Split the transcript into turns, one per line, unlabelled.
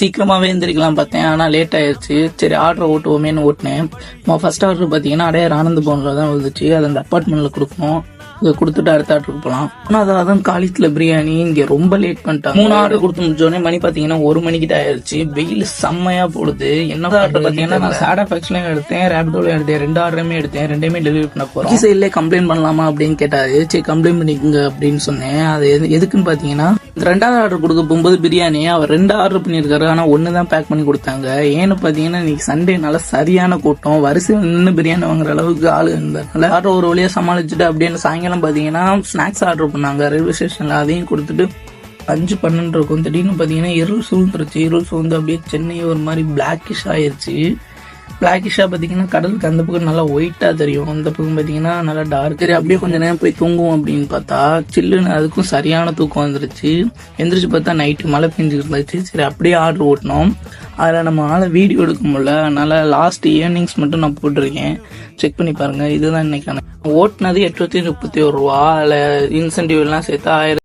சீக்கிரமாவே எந்திரிக்கலாம் பார்த்தேன். ஆனா லேட் ஆயிருச்சு. சரி ஆர்டர் ஓட்டுவோமேன்னு ஓட்டினேன். ஃபர்ஸ்ட் ஆர்டர் பார்த்தீங்கன்னா அடையார் ஆனந்த பவனில் தான் வந்துச்சு அது அந்த அப்பார்ட்மெண்ட்ல கொடுக்கணும். இதை கொடுத்துட்டு அடுத்த ஆர்டருக்கு போகலாம் ஆனால் அதான் காலித்தில் பிரியாணி. இங்கே ரொம்ப லேட் பண்ணிட்டாங்க. மூணு ஆர்டர் கொடுத்து முடிச்சோடனே மணி பார்த்தீங்கன்னா ஒரு மணிக்கிட்ட ஆயிருச்சு. வெயில் செம்மையா போடுது. என்ன ஆர்டர் பார்த்தீங்கன்னா நான் சாடா ஃபேக்ஸ்லையும் எடுத்தேன். ரேபிடோலையும் எடுத்தேன். ரெண்டு ஆர்டருமே எடுத்தேன். ரெண்டையுமே டெலிவரி பண்ண போகிறோம் சைட்லேயே கம்ப்ளைண்ட் பண்ணலாமா அப்படின்னு கேட்டாரு. சரி கம்ப்ளைண்ட் பண்ணிக்கோங்க அப்படின்னு சொன்னேன். அது எது- எதுக்குன்னு பார்த்தீங்கன்னா ரெண்டாவது ஆர்டர் கொடுக்க போகும்போது பிரியாணி அவர் ரெண்டு ஆர்டர் பண்ணியிருக்காரு. ஆனால் ஒன்று தான் பேக் பண்ணி கொடுத்தாங்க. ஏன்னு பார்த்தீங்கன்னா இன்னைக்கு சண்டேனால சரியான கூட்டம். வரிசையில் நின்று பிரியாணி வாங்குற அளவுக்கு ஆள் இருந்ததுனால ஆர்டர் ஒரு வழியாக சமாளிச்சுட்டு அப்படியே சாயங்காலம் பார்த்தீங்கன்னா ஸ்நாக்ஸ் ஆர்டர் பண்ணாங்க. ரயில்வே ஸ்டேஷனில் அதையும் கொடுத்துட்டு அஞ்சு பன்னெண்டு இருக்கும். திடீர்னு பார்த்தீங்கன்னா இருள் சூழ்ந்துருச்சு. இருள் சூழ்ந்து அப்படியே சென்னை ஒரு மாதிரி பிளாக்கிஷ் ஆயிடுச்சு பிளாக்கிஷாக பார்த்தீங்கன்னா கடலுக்கு அந்த பக்கம் நல்லா ஒயிட்டாக தெரியும். அந்த பக்கம் பார்த்தீங்கன்னா நல்லா டார்க் சரி அப்படியே கொஞ்ச நேரம் போய் தூங்குவோம் அப்படின்னு பார்த்தா சில்லுன்னு அதுக்கும் சரியான தூக்கம் வந்துருச்சு. எந்திரிச்சு பார்த்தா நைட்டு மழை பெஞ்சுக்கிட்டு இருந்துச்சு. சரி அப்படியே ஆர்டர் ஓட்டினோம். அதில் நம்ம ஆளை வீடியோ எடுக்க முடியல. அதனால் லாஸ்ட் இயர்னிங்ஸ் மட்டும் நான் போட்டிருக்கேன். செக் பண்ணி பாருங்கள் இதுதான் இன்னைக்கான ஓட்டுனது எட்நூற்றி முப்பத்தி ஒரு ரூபா. அதில் இன்சென்டிவ்லாம் சேர்த்து ஆயிரம்